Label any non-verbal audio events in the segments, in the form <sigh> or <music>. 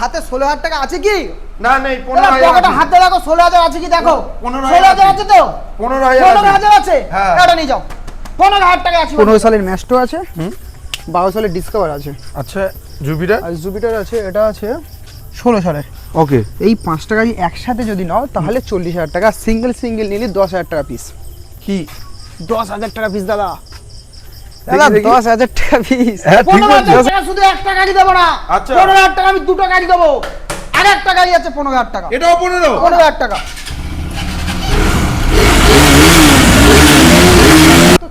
হাতে ষোলো হাজার টাকা আছে কি? না নেই পনেরো হাজার হাতে দেখো ষোলো হাজার আছে কি দেখো? পনেরো ষোলো হাজার হাজার আছে। তো? পনেরো হাজার পনেরো আছে। হাজার আছে? হ্যাঁ। এটা নিয়ে যাও। পনেরো হাজার টাকা আছে। পনেরো সালের ম্যাস্টো আছে। বারো সালের ডিসকভার আছে। আচ্ছা জুপিটার? আর জুপিটার আছে এটা আছে ষোলো সালের। ওকে। এই পাঁচটা গাড়ি একসাথে যদি নাও তাহলে চল্লিশ হাজার টাকা। সিঙ্গেল সিঙ্গেল নিলে দশ হাজার টাকা পিস কি? দশ হাজার টাকা পিস দাদা। দশ হাজার টাকা পিস হ্যাঁ, ঠিক পনেরো হাজার বলছো। টাকা শুধু একটা গাড়ি দেবো না? আচ্ছা। পনেরো হাজার টাকা আমি দুটো গাড়ি দেবো। আর একটা গাড়ি আছে পনেরো হাজার টাকা। এটাও পনেরো? পনেরো হাজার টাকা।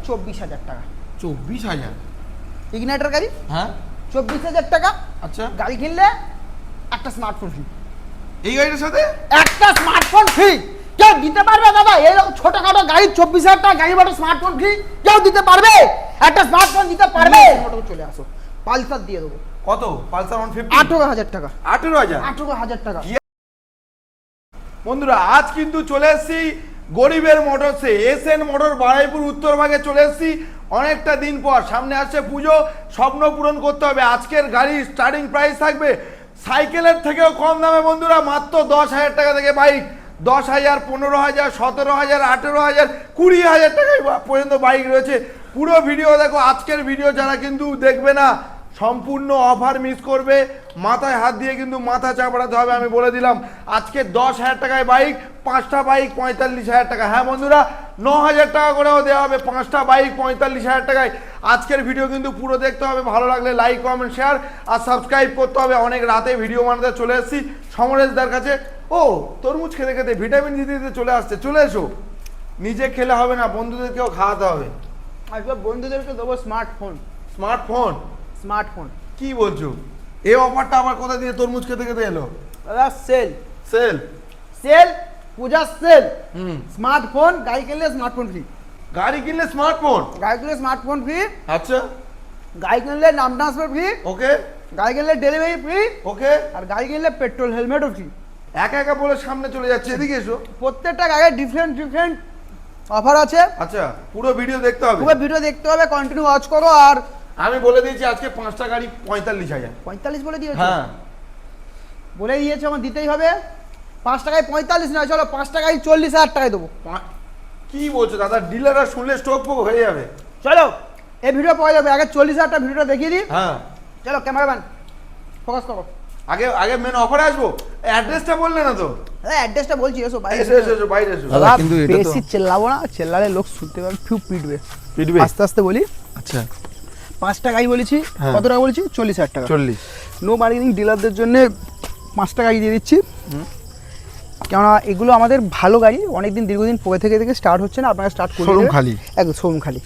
চব্বিশ হাজার টাকা। চব্বিশ হাজার? ইগনাইটার গাড়ি? হ্যাঁ। চব্বিশ হাজার টাকা। আচ্ছা। গাড়ি কিনলে একটা স্মার্টফোন ফ্রি এই গাড়িটার সাথে? একটা স্মার্টফোন ফ্রি কেউ দিতে পারবে দাদা? ছোটখাটো গাড়ি চব্বিশ হাজার টাকা গাড়ি বাটো স্মার্টফোন ফ্রি কেউ দিতে পারবে? একটা স্মার্টফোন দিতে পারবে? মোটর চলে আসো। পালসার দিয়ে দেবো। কত? পালসার ওয়ান ফিফটি আঠেরো হাজার টাকা। আঠেরো হাজার? আঠেরো হাজার টাকা। বন্ধুরা আজ কিন্তু চলে এসেছি গরিবের মোটরসে এস এন মোটর বারাইপুর উত্তর ভাগে চলে এসেছি। অনেকটা দিন পর সামনে আসছে পুজো স্বপ্ন পূরণ করতে হবে। আজকের গাড়ির স্টার্টিং প্রাইস থাকবে সাইকেলের থেকেও কম দামে বন্ধুরা মাত্র দশ হাজার টাকা থেকে বাইক দশ হাজার পনেরো হাজার সতেরো হাজার আঠেরো হাজার কুড়ি হাজার টাকায় পর্যন্ত বাইক রয়েছে। পুরো ভিডিও দেখো, আজকের ভিডিও যারা কিন্তু দেখবে না, সম্পূর্ণ অফার মিস করবে। মাথায় হাত দিয়ে কিন্তু মাথা চাপড়াতে হবে, আমি বলে দিলাম। আজকে দশ হাজার টাকায় বাইক পাঁচটা বাইক পঁয়তাল্লিশ হাজার টাকা। হ্যাঁ বন্ধুরা, ন হাজার টাকা করেও দেওয়া হবে, পাঁচটা বাইক পঁয়তাল্লিশ হাজার টাকায়। আজকের ভিডিও কিন্তু পুরো দেখতে হবে, ভালো লাগলে লাইক কমেন্ট শেয়ার আর সাবস্ক্রাইব করতে হবে। অনেক রাতে ভিডিও বানাতে চলে এসেছি সমরেশদার কাছে। ও, তরমুজ খেতে খেতে ভিটামিন দিতে দিতে চলে আসছে, চলে এসো। নিজে খেলে হবে না, বন্ধুদেরকেও খাওয়াতে হবে। আজকে বন্ধুদেরকে দেবো স্মার্টফোন স্মার্টফোন স্মার্টফোন কি বলছো? এই অফারটা আবার কোথা দিয়ে তরমুজ খেতে খেতে এলো? দাদা sale sale sale Puja sale হুম। স্মার্টফোন গাড়ি কিনলে স্মার্টফোন ফ্রি গাড়ি কিনলে স্মার্টফোন গাড়ি কিনলে স্মার্টফোন ফ্রি আচ্ছা। গাড়ি কিনলে নাম ট্রান্সফার ফ্রি ওকে গাড়ি কিনলে ডেলিভারি ফ্রি ওকে আর গাড়ি কিনলে পেট্রোল হেলমেটও ফ্রি একা একা বলে সামনে চলে যাচ্ছে এদিকে এসো। প্রত্যেকটা গাড়ির ডিফারেন্ট ডিফারেন্ট অফার আছে? আচ্ছা পুরো ভিডিও দেখতে হবে। পুরো ভিডিও দেখতে হবে কন্টিনিউ ওয়াচ করো আর আমি বলে দিয়েছি আজকে পাঁচটা গাড়ি পঁয়তাল্লিশ হাজার। পঁয়তাল্লিশ বলে দিয়েছে? হ্যাঁ। বলে দিয়েছে আমার দিতেই হবে। পাঁচ টাকায় পঁয়তাল্লিশ নয় চলো পাঁচ টাকায় চল্লিশ হাজার টাকায় দেবো। কি বলছো দাদা? ডিলাররা শুনলে স্টক পোক হয়ে যাবে। চলো এই ভিডিও পাওয়া যাবে। আগে চল্লিশ হাজার টাকা ভিডিওটা দেখিয়ে দিই। হ্যাঁ। চলো ক্যামেরাম্যান ফোকাস করো। আগে আগে মেন অফারে আসব? অ্যাড্রেসটা বললে না তো? হ্যাঁ অ্যাড্রেসটা বলছি এসো বাইরে এসো এসো এসো বাইরে এসো। দাদা কিন্তু এটা তো- বেশি চেল্লাবো না চেল্লালে লোক শুনতে পাবে ফিউ পিটবে পিটবে আস্তে আস্তে বলি। আচ্ছা। পাঁচ টাকাই বলেছি হ্যাঁ। কত টাকা বলেছি? চল্লিশ হাজার টাকা। চল্লিশ। নো মার্কেটিং ডিলারদের জন্য পাঁচ টাকাই দিয়ে দিচ্ছি। কেননা এগুলো আমাদের ভালো গাড়ি অনেকদিন দীর্ঘদিন পরে থেকে থেকে স্টার্ট হচ্ছে না আপনারা স্টার্ট করে Showroom খালি। একদম শোরুম খালি।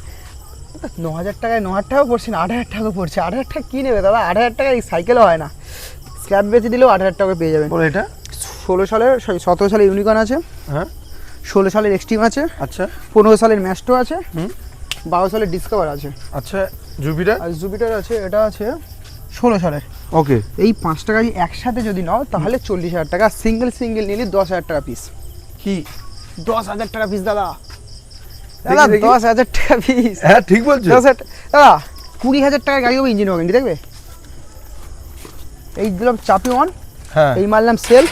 ন হাজার টাকায় ন হাজার টাকা পড়ছে না আট হাজার টাকা পড়ছে আট হাজার টাকা কী নেবে দাদা? আট হাজার টাকা এই সাইকেলও হয় না। স্ক্র্যাপ বেচে দিলেও আট হাজার টাকা পেয়ে যাবেন। এটা। ষোলো সালের সতেরো সালের ইউনিকর্ন আছে। হ্যাঁ। ষোলো সালের এক্সট্রিম আছে। আচ্ছা। পনেরো সালের ম্যাস্টো আছে। হুম। বারো সালের ডিসকভার আছে। আচ্ছা জুপিটার আর জুপিটার আছে এটা আছে ষোলো সালের ওকে এই পাঁচটা গাড়ি একসাথে যদি নাও তাহলে চল্লিশ হাজার টাকা। সিঙ্গেল সিঙ্গেল নিলে দশ হাজার টাকা পিস কি? দশ হাজার টাকা পিস দাদা। দাদা দশ হাজার টাকা পিস হ্যাঁ ঠিক বলছো। দশ হাজার দাদা কুড়ি হাজার টাকা গাড়ি হবে ইঞ্জিন ওয়ারেন্টি দেখবে? এই দিলাম চাপি ওয়ান হ্যাঁ। এই মারলাম সেল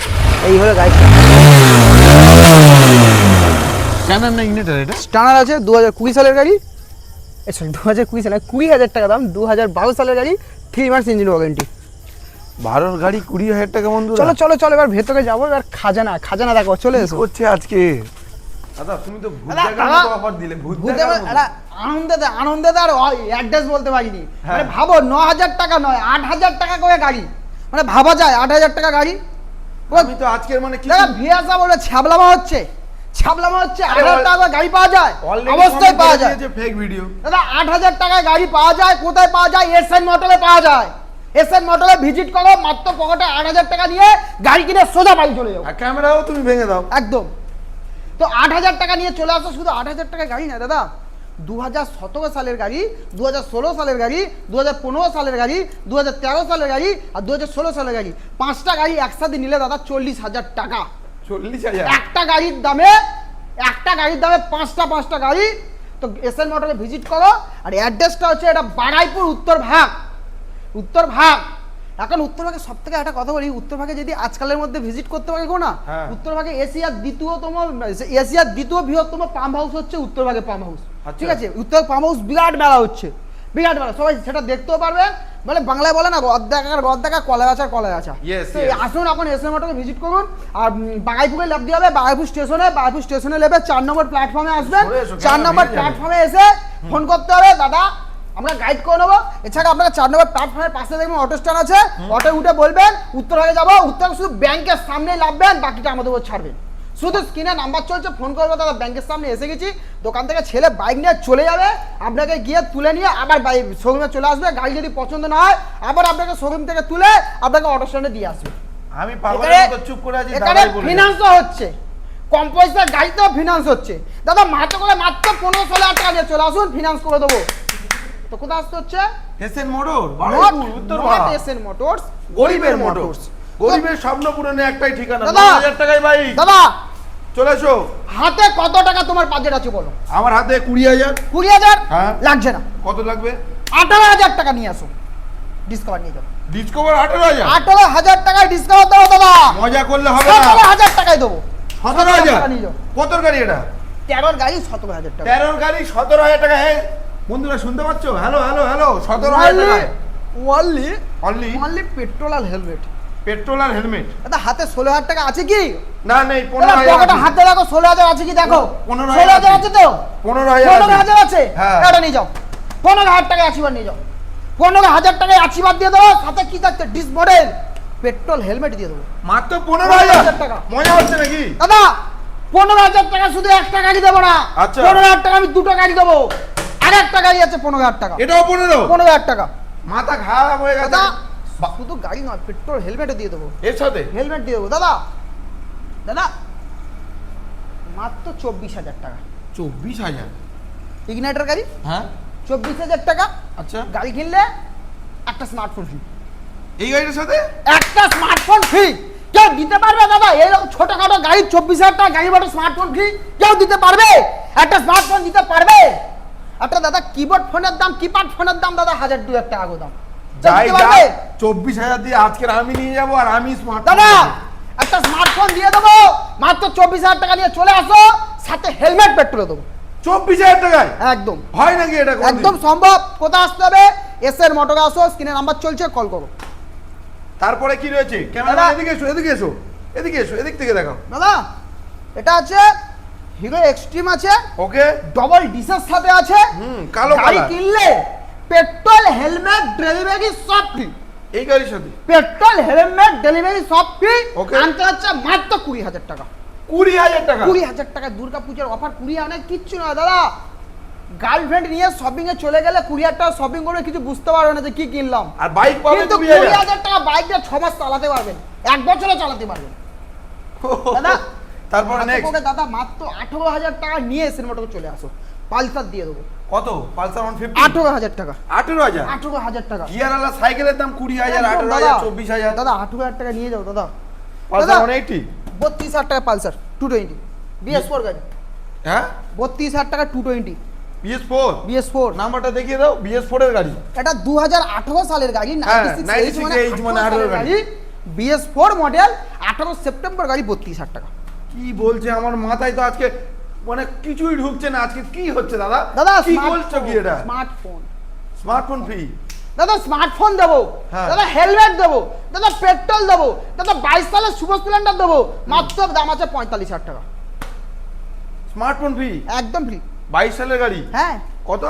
এই হলো গাড়ি স্ক্যানার না ইগনেটার এটা? স্টানার আছে দু হাজার কুড়ি সালের গাড়ি। সরি দু হাজার কুড়ি সালের কুড়ি হাজার টাকা দাম দু হাজার বারো সালের গাড়ি থ্রি মার্কস ইঞ্জিন ওয়ারেন্টি বারোর গাড়ি কুড়ি হাজার টাকা বন্ধু চলো চলো চলো এবার ভেতরে যাব এবার খাজানা খাজানা দেখো চলে এসো। হচ্ছে আজকে? দাদা তুমি তো ভূত দেখার অফার দিলে ভূত দেখার আনন্দে আনন্দে আর অ্যাড্রেস বলতে পারিনি। হ্যাঁ। মানে ভাবো ন হাজার টাকা নয় আট হাজার টাকা করে গাড়ি। মানে ভাবা যায় আট হাজার টাকা গাড়ি। আমি তো আজকের মানে কি দাদা ভিয়াসা বলে ছাবলামা হচ্ছে। ছাবলামা হচ্ছে আট হাজার টাকা গাড়ি পাওয়া যায়। অবশ্যই পাওয়া যায়। ফেক ভিডিও দাদা আট হাজার টাকায় গাড়ি পাওয়া যায় কোথায় পাওয়া যায়? এসএন মোটরে পাওয়া যায়। এসএন মোটরে ভিজিট করো মাত্র পকেটে আট হাজার টাকা নিয়ে গাড়ি কিনে সোজা বাড়ি চলে যাও। ক্যামেরাও তুমি ভেঙে দাও। একদম। তো আট হাজার টাকা নিয়ে চলে আসো শুধু আট হাজার টাকা গাড়ি না দাদা। দু সতেরো সালের গাড়ি দু ষোলো সালের গাড়ি দু পনেরো সালের গাড়ি দু তেরো সালের গাড়ি আর দু ষোলো সালের গাড়ি। পাঁচটা গাড়ি একসাথে নিলে দাদা চল্লিশ হাজার টাকা। চল্লিশ হাজার? একটা গাড়ির দামে একটা গাড়ির দামে পাঁচটা পাঁচটা গাড়ি। তো এস এন মোটরে ভিজিট করো। আর অ্যাড্রেসটা হচ্ছে এটা বারাইপুর উত্তর ভাগ। উত্তর ভাগ। এখন উত্তরভাগে সব থেকে একটা কথা বলি উত্তরভাগে যদি আজকালের মধ্যে ভিজিট করতে পারে না হ্যাঁ। উত্তরভাগে এশিয়ার দ্বিতীয়তম এশিয়ার দ্বিতীয় বৃহত্তম পাম্প হাউস হচ্ছে উত্তরভাগে পাম্প হাউস। ঠিক আছে? উত্তর পাম্প হাউস বিরাট মেলা হচ্ছে। বিরাট মেলা। সবাই সেটা দেখতেও পারবে। মানে বাংলায় বলে না গদ দেখা গদ দেখা কলা গাছা কলা গাছা. আসুন এখন এস এম অটোকে ভিজিট করুন। আর বাগাইপুরে লাভ দিয়ে হবে বাগাইপুর স্টেশনে। বাগাইপুর স্টেশনে নেবে চার নম্বর প্ল্যাটফর্মে আসবেন। চার নম্বর প্ল্যাটফর্মে এসে ফোন করতে হবে। দাদা আমরা গাইড করে নেব। এছাড়া আপনারা চার নম্বর প্ল্যাটফর্মের পাশে দেখবেন অটো স্ট্যান্ড আছে। অটো উঠে বলবেন উত্তর হয়ে যাব। উত্তর শুধু ব্যাংকের সামনে নামবেন বাকিটা আমাদের উপর ছাড়বেন। শুধু স্ক্রিনে নাম্বার চলছে ফোন করব দাদা ব্যাংকের সামনে এসে গেছি। দোকান থেকে ছেলে বাইক নিয়ে চলে যাবে আপনাকে গিয়ে তুলে নিয়ে আবার বাইক শোরুমে চলে আসবে। গাড়ি যদি পছন্দ না হয় আবার আপনাকে শোরুম থেকে তুলে আপনাকে অটো স্ট্যান্ডে দিয়ে আসবে। আমি পাগলের মতো চুপ করে আছি এখানে ফিনান্সও হচ্ছে। কম পয়সার গাড়িতেও ফিনান্স হচ্ছে। দাদা মাত্র করে মাত্র পনেরো ষোলো হাজার টাকা দিয়ে চলে আসুন ফিনান্স করে দেবো। তো কোথায় আসতে হচ্ছে? এসএন মোটর উত্তর। গরিবের মোটর। গরিবের স্বপ্ন পূরণে একটাই ঠিকানা দাদা! হাজার টাকায় ভাই দাদা! চলে এসো। হাতে কত টাকা তোমার বাজেট আছে বলো? আমার হাতে কুড়ি হাজার। কুড়ি হাজার? হ্যাঁ। লাগছে না। কত লাগবে? আঠারো হাজার টাকা নিয়ে আসো। ডিসকাউন্ট নিয়ে যাও। ডিসকভার আঠারো হাজার? আঠারো হাজার টাকায় ডিসকাউন্ট দেবো দাদা। মজা করলে হবে না। সতেরো হাজার টাকায় দেবো। সতেরো হাজার? কত গাড়ি এটা? তেরোর গাড়ি সতেরো হাজার টাকা। তেরোর গাড়ি সতেরো হাজার টাকা। হ্যাঁ বন্ধুরা শুনতে পাচ্ছ? হ্যালো হ্যালো হ্যালো সতেরো হাজার টাকায়। ওয়ানলি অনলি ওয়ানলি পেট্রোল আর হেলমেট পেট্রোল আর হেলমেট। দাদা হাতে ষোলো হাজার টাকা আছে কি? না নেই পনেরো হাজার। হাতে রাখো ষোলো হাজার আছে কি? দেখো। পনেরো হাজার আছে। তো? পনেরো হাজার আছে। হ্যাঁ। এটা নিয়ে যাও। পনেরো হাজার টাকায় আশীর্বাদ নিয়ে যাও। পনেরো হাজার টাকায় আশীর্বাদ দিয়ে দেবো সাথে কি থাকছে? ডিস মডেল পেট্রোল হেলমেট দিয়ে দেবো। মাত্র পনেরো হাজার। টাকা। মজা হচ্ছে নাকি? দাদা পনেরো হাজার টাকা শুধু একটা গাড়ি দেবো না। আচ্ছা। পনেরো হাজার টাকা আমি দুটো গাড়ি দেবো। আর একটা গাড়ি আছে পনেরো হাজার টাকা। এটাও পনেরো? পনেরো হাজার টাকা। মাথা খারাপ হয়ে গেছে। দাদা শুধু গাড়ি নয় পেট্রোল হেলমেটও দিয়ে দেবো। এর সাথে? হেলমেট দিয়ে দেবো। দাদা! দাদা! মাত্র চব্বিশ হাজার টাকা। চব্বিশ হাজার? ইগনাইটার গাড়ি? হ্যাঁ? চব্বিশ হাজার টাকা। আচ্ছা। গাড়ি কিনলে একটা স্মার্টফোন ফ্রি এই গাড়িটার সাথে? একটা স্মার্টফোন ফ্রি কেউ দিতে পারবে দাদা? এরকম ছোটখাটো গাড়ি চব্বিশ হাজার টাকা গাড়ি বাটো স্মার্টফোন ফ্রি কেউ দিতে পারবে? একটা স্মার্টফোন দিতে পারবে? একটা দাদা কিবোর্ড ফোনের দাম কিপ্যাড ফোনের দাম দাদা হাজার দু একটা আগো দাম। যাই যা চব্বিশ হাজার দিয়ে আজকের আমি নিয়ে যাব আর আমি স্মার্ট দাদা একটা স্মার্টফোন দিয়ে দেবো। মাত্র চব্বিশ হাজার টাকা নিয়ে চলে আসো সাথে হেলমেট পেট্রোল দেবো। চব্বিশ হাজার টাকায়? একদম। হয় নাকি এটা একদম সম্ভব। কোথায় আসতে হবে? এস এর মোটরে আসো স্ক্রিনে নাম্বার চলছে কল করো। তারপরে কি রয়েছে? ক্যামেরা এদিকে এসো এদিকে এসো এদিকে এসো এদিক থেকে দেখাও। দাদা এটা আছে হিরো এক্সট্রিম আছে ওকে ডবল ডিসের সাথে আছে। হুম, কালো গাড়ি কিনলে পেট্রোল হেলমেট ডেলিভারি সব ফ্রি এই গাড়ির সাথে? পেট্রোল হেলমেট ডেলিভারি সব ফ্রি Okay. আনতে হচ্ছে মাত্র কুড়ি হাজার টাকা। কুড়ি হাজার টাকা? কুড়ি হাজার টাকা দুর্গা পূজার অফার কুড়ি অনেক কিচ্ছু নয় দাদা। গার্লফ্রেন্ড নিয়ে শপিং এ চলে গেলে কুড়ি হাজার টাকা শপিং করে কিছু বুঝতে পারবে না যে কি কিনলাম। আর বাইক পাবে কিন্তু কুড়ি হাজার। হাজার টাকা বাইকটা ছ মাস চালাতে পারবেন। এক বছরে চালাতে পারবেন। <laughs> দাদা তারপরে নেক্সট দাদা মাত্র আঠেরো হাজার টাকা নিয়ে সিনেমাটাকে চলে আসো। পালসার দিয়ে দেবো। কত? পালসার ওয়ান ফিফটি আঠেরো হাজার টাকা। আঠেরো হাজার? আঠেরো হাজার টাকা। গিয়ার আলা সাইকেলের দাম কুড়ি হাজার একদম আঠেরো দাদা। হাজার চব্বিশ হাজার। দাদা আঠেরো হাজার টাকা নিয়ে যাও দাদা। পালসার দাদা। ওয়ান এইটি বত্রিশ হাজার টাকা Pulsar two twenty BS four গাড়ি। হ্যাঁ? বত্রিশ হাজার টাকা two twenty BS four BS four নাম্বারটা দেখিয়ে দাও বিএস ফোর এর গাড়ি। এটা দু হাজার আঠারো সালের গাড়ি হ্যাঁ, 96 96 age মানে 18 গাড়ি। বিএস ফোর মডেল আঠারো সেপ্টেম্বর গাড়ি বত্রিশ হাজার টাকা। কি বলছে আমার মাথায় তো আজকে মানে কিছুই ঢুকছে না। আজকে কি হচ্ছে দাদা? দাদা কি বলছো কি এটা? স্মার্টফোন স্মার্টফোন ফ্রি দাদা স্মার্টফোন দেবো। হ্যাঁ। দাদা হেলমেট দেবো। দাদা পেট্রোল দেবো। দাদা বাইশ সালের সুপার স্প্লেন্ডার দেবো। মাত্র দাম আছে পঁয়তাল্লিশ হাজার টাকা। স্মার্টফোন ফ্রি একদম ফ্রি বাইশ সালের গাড়ি? হ্যাঁ। কত?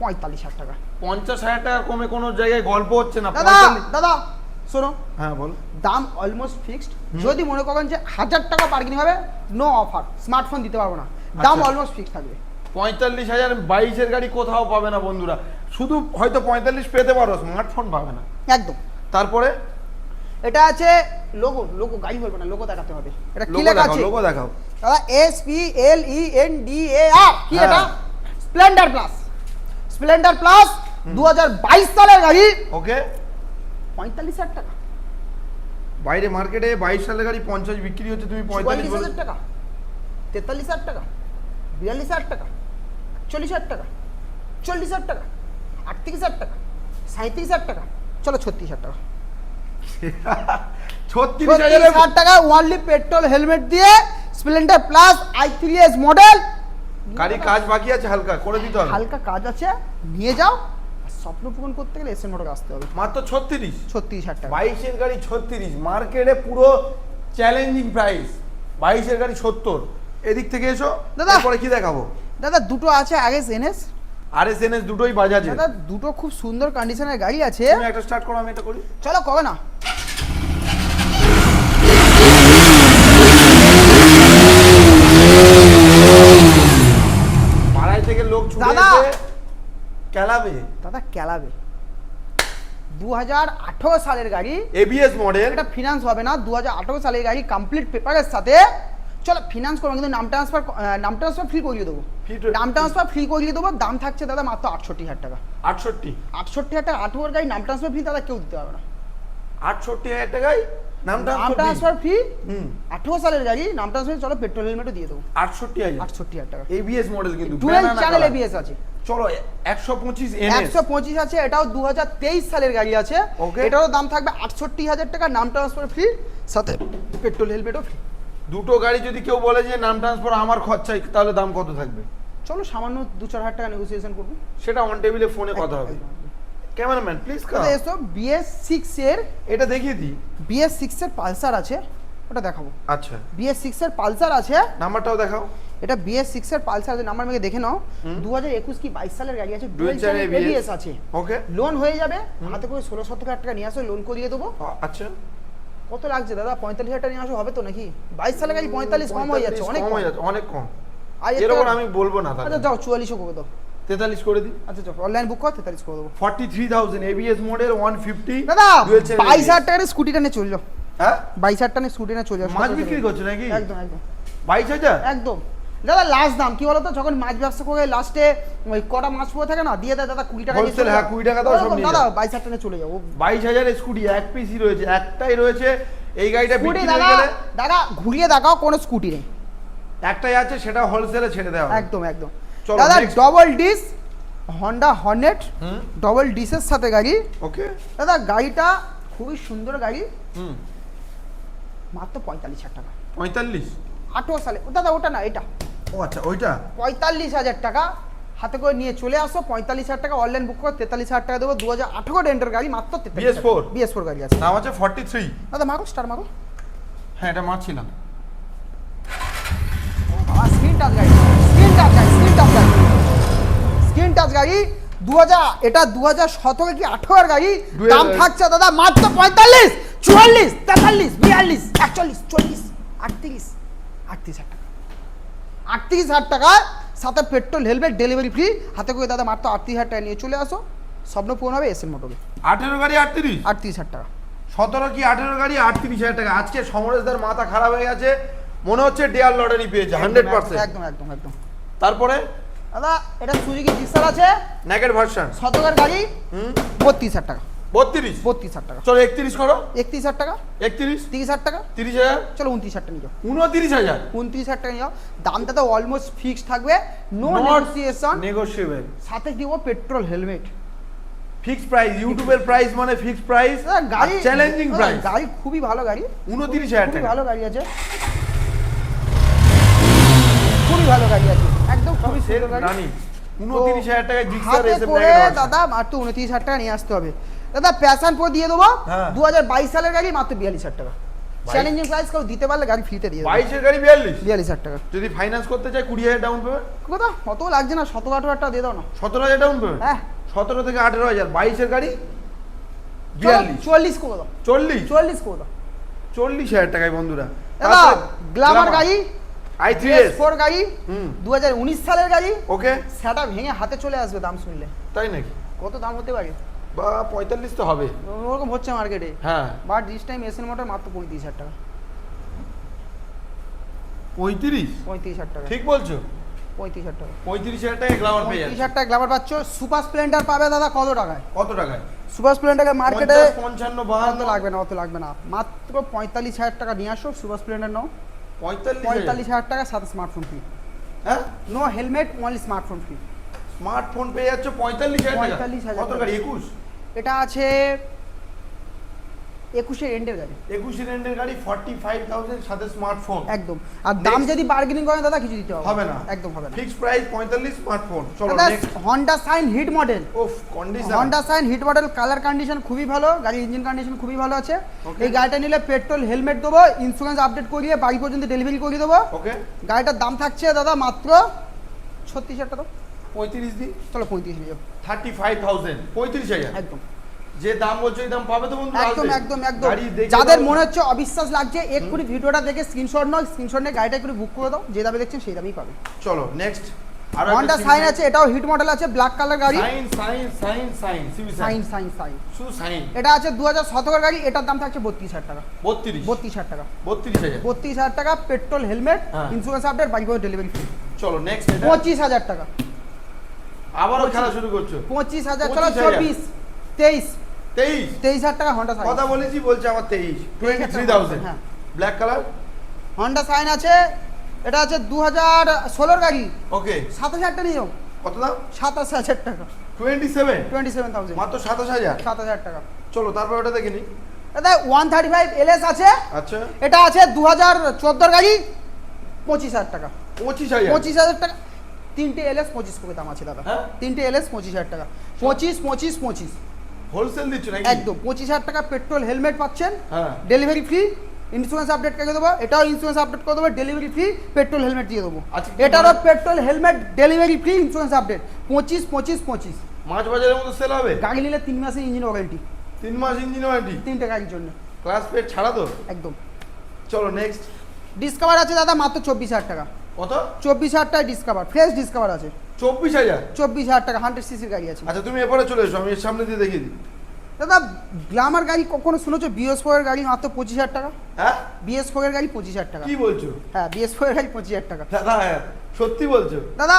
পঁয়তাল্লিশ হাজার টাকা। পঞ্চাশ হাজার টাকা কমে কোনো জায়গায় গল্প হচ্ছে না। দাদা দাদা শোনো হ্যাঁ বল। দাম অলমোস্ট ফিক্সড যদি মনে করেন যে হাজার টাকা বার্গেনিং হবে নো অফার স্মার্টফোন দিতে পারব না। দাম আচ্ছা। অলমোস্ট ফিক্সড থাকবে। পঁয়তাল্লিশ হাজার বাইশের গাড়ি কোথাও পাবে না বন্ধুরা। শুধু হয়তো পঁয়তাল্লিশ পেতে পারো স্মার্টফোন পাবে না। একদম। তারপরে? এটা আছে লোগো লোগো গাড়ি বলব না লোগো দেখাতে হবে। এটা কি লেখা আছে? লোগো দেখাও। দাদা S P L E N D A R কি। এটা? স্প্লেন্ডার প্লাস স্প্লেন্ডার প্লাস দু হাজার বাইশ সালের গাড়ি। ওকে পঁয়তাল্লিশ হাজার টাকা। বাইরে মার্কেটে বাইশ সালের গাড়ি পঞ্চাশ বিক্রি হচ্ছে তুমি পঁয়তাল্লিশ হাজার টাকা। তেতাল্লিশ হাজার টাকা। বিয়াল্লিশ হাজার টাকা। চল্লিশ হাজার টাকা। চল্লিশ হাজার টাকা। আটত্রিশ হাজার টাকা। সাঁত্রিশ হাজার টাকা। চলো ছত্রিশ হাজার টাকা। <laughs> ছত্রিশ ছত্রিশ হাজার টাকা ওয়ানলি পেট্রোল হেলমেট দিয়ে Splendor plus I three S model গাড়ি কাজ বাকি আছে হালকা করে দিতে হবে। হালকা কাজ আছে নিয়ে যাও। স্বপ্ন পূরণ করতে গেলে এসএন মোটর আসতে হবে। মাত্র ছত্রিশ। ছত্রিশ হাজার টাকা। বাইশের গাড়ি ছত্রিশ মার্কেটে পুরো চ্যালেঞ্জিং প্রাইস বাইশের গাড়ি সত্তর। এদিক থেকে এসো দাদা। পরে কি দেখাবো? দাদা দুটো আছে আগে NS R S N S দুটোই বাজাজে দাদা দুটো খুব সুন্দর কন্ডিশনের গাড়ি আছে। একটা স্টার্ট করো আমি এটা করি। চলো কবে না পাড়ায় থেকে লোক ছুটে দাদা। এসে কেলাবে? দাদা কেলাবে। দু আঠেরো সালের গাড়ি এবিএস মডেল এটা ফিনান্স হবে না দু হাজার আঠেরো সালের গাড়ি কমপ্লিট পেপারের সাথে। চলো ফিনান্স করব কিন্তু নাম ট্রান্সফার নাম ট্রান্সফার ফ্রি করিয়ে দেবো। নাম ট্রান্সফার ফ্রি করিয়ে দেবো দাম থাকছে দাদা মাত্র আটষট্টি হাজার টাকা। আটষট্টি। আটষট্টি হাজার টাকা আঠেরোর গাড়ি নাম ট্রান্সফার ফ্রি দাদা কেউ দিতে পারবে না। আটষট্টি হাজার টাকায় নাম ট্রান্সফার সালের গাড়ি নাম ট্রান্সফার চলো পেট্রোল হেলমেটও দিয়ে দেবো। আটষট্টি হাজার। আটষট্টি হাজার টাকা। এবিএস মডেল কিন্তু টুয়েলভ চ্যানেল এবিএস আছে। চলো একশো পঁচিশ একশো পঁচিশ আছে এটাও দু হাজার তেইশ সালের গাড়ি আছে। এটারও দাম থাকবে আটষট্টি হাজার টাকা নাম ট্রান্সফার ফ্রি সাথে পেট্রোল হেলমেটও ফ্রি দুটো গাড়ি যদি কেউ বলে যে নাম ট্রান্সফার আমার খরচাই তাহলে দাম কত থাকবে? চলো সামান্য দু চার হাজার টাকা নেগোসিয়েশন করব। সেটা অন টেবিলে ফোনে কথা হবে। ক্যামেরাম্যান প্লিজ দাদা এসো বিএস সিক্স এর এটা দেখিয়ে দিই। বিএস সিক্স এর পালসার আছে ওটা দেখাবো। আচ্ছা। বিএস সিক্স এর পালসার আছে। নাম্বারটাও দেখাও। এটা বিএস সিক্স এর পালসার আছে নাম্বার মেকে দেখে নাও। দু হাজার একুশ কি বাইশ সালের গাড়ি আছে? ডুয়েল channel চ্যানেল এবিএস আছে। ওকে লোন হয়ে যাবে। হাতে করে ষোলো সত্তর হাজার টাকা নিয়ে আসো লোন করিয়ে দেবো। আচ্ছা। কত লাগছে দাদা? পঁয়তাল্লিশ হাজার টাকা নিয়ে আসো হবে তো নাকি? বাইশ সালের গাড়ি পঁয়তাল্লিশ কম হয়ে যাচ্ছে অনেক কম কম। হয়ে যাচ্ছে অনেক কম। আর এরকম আমি বলব না আচ্ছা যাও চুয়াল্লিশও করে দাও। তেতাল্লিশ করে দিই। আচ্ছা যাও অনলাইন বুক কর তেতাল্লিশ করে দেবো। Forty three thousand ABS model one fifty দাদা বাইশ হাজার টাকার স্কুটিটা নিয়ে চলে যাও। হ্যাঁ? বাইশ হাজার টাকা স্কুটি নিয়ে চলে যাও মাছ বিক্রি করছ নাকি? একদম একদম। বাইশ হাজার? একদম। দাদা লাস্ট দাম কি বলতো যখন মাছ ব্যবসা করে লাস্টে ওই কটা মাছ পড়ে থাকে না দিয়ে দেয় দাদা কুড়ি টাকা দিয়ে চলে হ্যাঁ, যাও। 20 টাকা দাও, সব নিয়ে দাদা যাও। বাইশ হাজার টাকা চলে যাব বাইশ হাজারের স্কুটি এক পিসই রয়েছে একটাই রয়েছে এই গাড়িটা বিক্রি হয়ে গেলে দাদা ঘুরিয়ে দেখাও কোনো স্কুটি নেই একটাই আছে সেটা হোলসেলে ছেড়ে দেওয়া একদম একদম। চলো, দাদা double disc Honda Hornet double ডিসের সাথে গাড়ি। ওকে দাদা গাড়িটা খুবই সুন্দর গাড়ি। হুম। মাত্র পঁয়তাল্লিশ হাজার টাকা। পঁয়তাল্লিশ? আঠেরো সালে। ও দাদা ওটা না এটা। ও আচ্ছা ওইটা? পঁয়তাল্লিশ হাজার টাকা। হাতে করে নিয়ে চলে আসো পঁয়তাল্লিশ হাজার টাকা অনলাইন বুক করে তেতাল্লিশ হাজার টাকা দেবো। দু হাজার আঠেরো ডেন্টার গাড়ি মাত্র BS4 বিএস ফোর গাড়ি আছে। দাম আছে ফর্টি থ্রি দাদা মাগো স্টার মাগো। হ্যাঁ এটা মারছিলাম। স্ক্রিন টাচ গাড়ি স্ক্রিন টাচ গাড়ি দু হাজার এটা দু হাজার সতেরো কি আঠেরোর গাড়ি? দাম থাকছে দাদা মাত্র পঁয়তাল্লিশ চুয়াল্লিশ তেতাল্লিশ বিয়াল্লিশ একচল্লিশ চল্লিশ আটত্রিশ আটত্রিশ হাজার টাকা। আটত্রিশ হাজার টাকা সাথে পেট্রোল হেলমেট ডেলিভারি ফ্রি হাতে করে দাদা মাত্র আটত্রিশ হাজার টাকা নিয়ে চলে আসো। স্বপ্ন পূরণ হবে এসএন মোটরে আঠেরো গাড়ি আটত্রিশ? আটত্রিশ হাজার টাকা। সতেরো কি আঠেরো গাড়ি আটত্রিশ হাজার টাকা। আজকে সমরেশদার মাথা খারাপ হয়ে গেছে। মনে হচ্ছে ডেয়ার লটারি পেয়েছে হান্ড্রেড পার্সেন্ট একদম একদম একদম। তারপরে? দাদা এটা সুজুকি জিক্সার আছে। ন্যাকেট ভার্সন শতকের গাড়ি হুম। বত্রিশ হাজার টাকা। বত্রিশ? বত্রিশ হাজার টাকা। চলো একত্রিশ করো। একত্রিশ হাজার টাকা? একত্রিশ? তিরিশ হাজার টাকা? তিরিশ হাজার? চলো উনত্রিশ হাজার টাকা নিয়ে যাও। উনত্রিশ হাজার? উনত্রিশ হাজার টাকা নিয়ে যাও। দামটা তো অলমোস্ট ফিক্সড থাকবে। নো নেগোসিয়েশন নেগোশিয়েবল সাথে দিব পেট্রোল হেলমেট ফিক্সড প্রাইস ইউটিউবের প্রাইস মানে ফিক্সড প্রাইস গাড়ি চ্যালেঞ্জিং প্রাইস গাড়ি খুবই ভালো গাড়ি। উনত্রিশ হাজার টাকা। ভালো গাড়ি আছে। খুবই ভালো গাড়ি আছে একদম খুবই সুন্দর গাড়ি। উনত্রিশ হাজার টাকায় জিক্সার এসে দাদা মাত্র উনত্রিশ হাজার টাকা নিয়ে আসতে হবে। দাদা প্যাশন প্রো দিয়ে দেবো। হ্যাঁ। দু হাজার বাইশ সালের গাড়ি মাত্র বিয়াল্লিশ হাজার টাকা। চ্যালেঞ্জিং প্রাইস কেউ দিতে পারলে গাড়ি ফ্রিতে দিয়ে বাইশের গাড়ি বিয়াল্লিশ? বিয়াল্লিশ হাজার টাকা। যদি ফাইন্যান্স করতে চাই কুড়ি হাজার ডাউন পেমেন্ট কথা অত লাগছে না শত আঠারো হাজার টাকা দিয়ে দাও না। সতেরো হাজার ডাউন পেমেন্ট হ্যাঁ। সতেরো থেকে আঠেরো হাজার বাইশের গাড়ি? বিয়াল্লিশ? চুয়াল্লিশ করে দাও। চল্লিশ? চুয়াল্লিশ করে দাও। চল্লিশ হাজার টাকায় বন্ধুরা। দাদা গ্লামার গাড়ি আই থ্রি এস। ফোর গাড়ি দু হাজার উনিশ সালের গাড়ি। ওকে। সেটা ভেঙে হাতে চলে আসবে দাম শুনলে। তাই নাকি? কত দাম হতে পারে? বা পঁয়তাল্লিশ তো হবে। ওরকম হচ্ছে মার্কেটে হ্যাঁ। But this time SN motor মাত্র পঁয়ত্রিশ হাজার টাকা। পঁয়ত্রিশ? পঁয়ত্রিশ হাজার টাকা। ঠিক বলছো। পঁয়ত্রিশ হাজার টাকা। পঁয়ত্রিশ হাজার টাকায় গ্লামার পেয়ে পঁয়ত্রিশ হাজার টাকা গ্লামার পাচ্ছ। সুপার স্প্লেন্ডার পাবে দাদা কত টাকায়? কত টাকায়? সুপার মার্কেটে পঞ্চান্ন বাহান্ন। লাগবে না অত লাগবে না। মাত্র পঁয়তাল্লিশ হাজার টাকা নিয়ে আসো সুপার স্প্লেন্ডার নাও। পঁয়তাল্লিশ পঁয়তাল্লিশ হাজার টাকা সাথে স্মার্টফোন ফ্রি হ্যাঁ? No helmet only smartphone free smartphone পেয়ে যাচ্ছ পঁয়তাল্লিশ হাজার টাকা। 45,000 কত টাকা। একুশ? এটা আছে একুশের এন্ডের গাড়ি। একুশে রেন্টের গাড়ি ফর্টি ফাইভ থাউজেন্ড সাথে স্মার্টফোন একদম। আর দাম. যদি বার্গেনিং করেন দাদা কিছু দিতে হবে। না। একদম হবে না। ফিক্সড প্রাইস পঁয়তাল্লিশ স্মার্টফোন চলো দাদা Honda Shine hit model of condition Honda Shine hit model colour condition খুবই ভালো গাড়ির ইঞ্জিন কন্ডিশন খুবই ভালো আছে। এই গাড়িটা নিলে পেট্রোল হেলমেট দেবো ইন্স্যুরেন্স আপডেট করিয়ে বাড়ি পর্যন্ত ডেলিভারি করে দেবো। ওকে গাড়িটার দাম থাকছে দাদা মাত্র ছত্রিশ হাজার টাকা। পঁয়ত্রিশ দিন চলো পঁয়ত্রিশ থার্টি ফাইভ থাউজেন্ড পঁয়ত্রিশ হাজার। একদম। যে দাম বলছো এই দাম পাবে তো বন্ধু একদম একদম একদম। যাদের মনে হচ্ছে অবিশ্বাস লাগছে এক্ষুনি ভিডিওটা দেখে স্ক্রিনশট নাও স্ক্রিনশট নিয়ে গাড়িটা একটু বুক করে দাও যে দামে দেখছেন সেই দামেই পাবে। চলো নেক্সট হন্ডা সাইন আছে। এটাও হিট মডেল আছে ব্ল্যাক কালার গাড়ি। Shine Shine Shine Shine Shine Shine Shine Shine এটা আছে গাড়ি এটার দাম থাকছে বত্রিশ হাজার টাকা। বত্রিশ। বত্রিশ হাজার টাকা। বত্রিশ হাজার। বত্রিশ হাজার টাকা পেট্রোল হেলমেট। ইন্স্যুরেন্স আপডেট বাড়ি করে ডেলিভারি ফ্রি চলো নেক্সট এটা। পঁচিশ হাজার টাকা। আবারও। খেলা শুরু করছ। পঁচিশ হাজার চলো 25,000 চব্বিশ তেইশ। তেইশ হাজার টাকা হন্ডা সাইন কথা বলেছি বলছে আমার তেইশ। টোয়েন্টি থ্রি থাউজেন্ড হ্যাঁ। ব্ল্যাক কালার হন্ডা সাইন আছে। এটা আছে দু হাজার ষোলোর গাড়ি। ওকে সাতাশ হাজার টাকা নিয়ে কত দাম? সাতাশ হাজার টাকা। Twenty seven twenty seven thousand মাত্র সাতাশ হাজার? সাতাশ হাজার টাকা। চলো তারপর ওটা দেখে দাদা ওয়ান থার্টি ফাইভ এলএস আছে। আচ্ছা। এটা আছে দু হাজার চোদ্দোর গাড়ি। পঁচিশ হাজার টাকা। পঁচিশ হাজার? পঁচিশ হাজার টাকা। তিনটে এলএস পঁচিশ করে দাম আছে দাদা। হ্যাঁ? তিনটে এলএস পঁচিশ হাজার টাকা। পঁচিশ পঁচিশ পঁচিশ। হোলসেল দিচ্ছ নাকি? একদম। পঁচিশ হাজার টাকা পেট্রোল হেলমেট পাচ্ছেন। হ্যাঁ। ডেলিভারি ফ্রি ইন্স্যুরেন্স আপডেট করে দেবো। এটাও ইন্স্যুরেন্স আপডেট করে দেবো ডেলিভারি ফ্রি পেট্রোল হেলমেট দিয়ে দেবো। আচ্ছা, এটারও? Petrol helmet delivery free insurance update পঁচিশ পঁচিশ পঁচিশ। মাছ বাজারের মতো সেল হবে? গাড়ি নিলে তিন মাসের ইঞ্জিন ওয়ারেন্টি তিন মাস ইঞ্জিন ওয়ারেন্টি তিনটে গাড়ির জন্য। ক্লাস পেড ছাড়া তো? একদম। চলো নেক্সট ডিসকাভার আছে দাদা মাত্র চব্বিশ হাজার টাকা। কত? চব্বিশ হাজার টাকা ডিসকাভার ফ্রেশ ডিসকাভার আছে। চব্বিশ হাজার? চব্বিশ হাজার টাকা হান্ড্রেড সিসির গাড়ি আছে। আচ্ছা তুমি এরপরে চলে এসো আমি এর সামনে দিয়ে দেখিয়ে দিই। দাদা গ্লামার গাড়ি কখনো শুনেছো? বিএস ফোর এর গাড়ি মাত্র পঁচিশ হাজার টাকা? হ্যাঁ? বিএস ফোর এর গাড়ি পঁচিশ হাজার টাকা। কি বলছো? হ্যাঁ বিএস ফোর এর গাড়ি পঁচিশ হাজার টাকা। দাদা হ্যাঁ, সত্যি বলছো। দাদা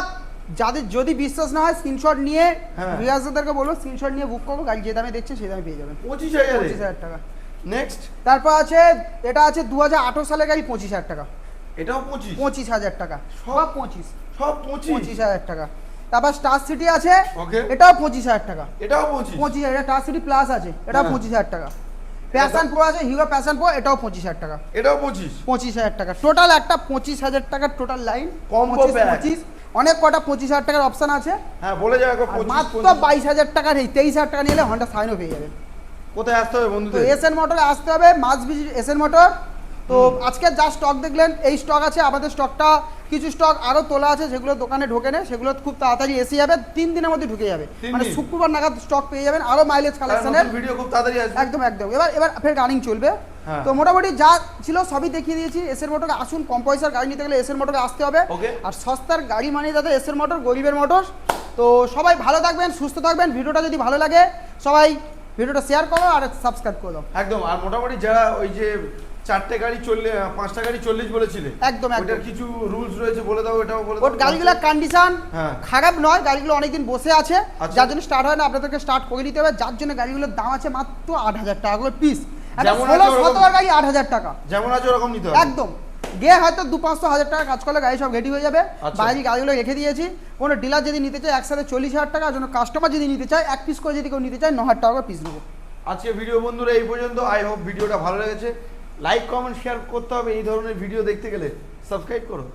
যাদের যদি বিশ্বাস না হয় স্ক্রিনশট নিয়ে হ্যাঁ। রিয়াজদারকে বলো স্ক্রিনশট নিয়ে বুক করো গাড়ি যে দামে দেখছেন সেই দামে পেয়ে যাবেন। পঁচিশ হাজারে? পঁচিশ হাজার টাকা। নেক্সট তারপর আছে এটা আছে দু হাজার আঠেরো সালের গাড়ি পঁচিশ হাজার টাকা। এটাও পঁচিশ। পঁচিশ হাজার টাকা। সব পঁচিশ। সব পঁচিশ। পঁচিশ হাজার টাকা। তারপর স্টার সিটি আছে এটাও পঁচিশ হাজার টাকা। এটাও পঁচিশ। পঁচিশ হাজার স্টার সিটি প্লাস আছে এটাও হ্যাঁ। পঁচিশ হাজার টাকা। প্যাশন প্রো আছে হিরো প্যাশন প্রো এটাও পঁচিশ হাজার টাকা। এটাও পঁচিশ। পঁচিশ হাজার টাকা। টোটাল একটা পঁচিশ হাজার টাকার টোটাল লাইন Combo পঁচিশ অনেক কটা পঁচিশ হাজার টাকার অপশন আছে। হ্যাঁ বলে পঁচিশ মাত্র বাইশ হাজার টাকার এই তেইশ হাজার টাকা নিলে হন্ডা সাইনও পেয়ে যাবেন কোথায় আসতে হবে তো বন্ধুদের এস এন মোটরে আসতে হবে must visit S N motor তো আজকে যা স্টক দেখলেন এই স্টক আছে আমাদের স্টকটা কিছু স্টক আরও তোলা আছে যেগুলো দোকানে ঢোকে না সেগুলো খুব তাড়াতাড়ি এসে যাবে তিন দিনের মধ্যে ঢুকে যাবে। মানে শুক্রবার নাগাদ স্টক পেয়ে যাবেন আরও মাইলেজ কালেকশনের ভিডিও খুব তাড়াতাড়ি আসবে। একদম একদম। এবার এবার ফের রানিং চলবে। হ্যাঁ। তো মোটামুটি যা ছিল সবই দেখিয়ে দিয়েছি এসের মোটরে আসুন কম পয়সার গাড়ি নিতে গেলে এসের মোটরে আসতে হবে। আর সস্তার গাড়ি মানে যাতে এসের মোটর গরিবের মোটর তো সবাই ভালো থাকবেন সুস্থ থাকবেন। ভিডিওটা যদি ভালো লাগে সবাই ভিডিওটা শেয়ার করো আর সাবস্ক্রাইব করে। দাও একদম। আর মোটামুটি যারা ওই যে চারটে গাড়ি চল্লিশ পাঁচটা গাড়ি চল্লিশ বলেছিলে। একদম, একদম। কিছু রুলস রয়েছে বলে দাও এটাও বলে ওর গাড়িগুলোর কন্ডিশন হ্যাঁ। খারাপ নয় গাড়িগুলো অনেকদিন বসে আছে। আচ্ছা। যার জন্য স্টার্ট হয় না আপনাদেরকে স্টার্ট করে দিতে হবে। যার জন্য গাড়িগুলোর দাম আছে মাত্র আট হাজার টাকা করে পিস গাড়ি আট হাজার টাকা। যেমন আছে ওরকম নিতে হবে। একদম। গিয়ে হয়তো দু পাঁচশো হাজার টাকা কাজ করলে গাড়ি সব রেডি হয়ে যাবে। আচ্ছা। বাইরে গাড়িগুলো রেখে দিয়েছি। কোনো ডিলার যদি নিতে চায় একসাথে চল্লিশ হাজার টাকা আর জন্য কাস্টমার যদি নিতে চায় এক পিস করে যদি কেউ নিতে চায় ন হাজার টাকা পিস নেব। আজকে ভিডিও বন্ধুরা এই পর্যন্ত। আই হোপ ভিডিওটা ভালো লেগেছে। লাইক কমেন্ট শেয়ার করতে হবে। এই ধরনের ভিডিও দেখতে গেলে সাবস্ক্রাইব করো।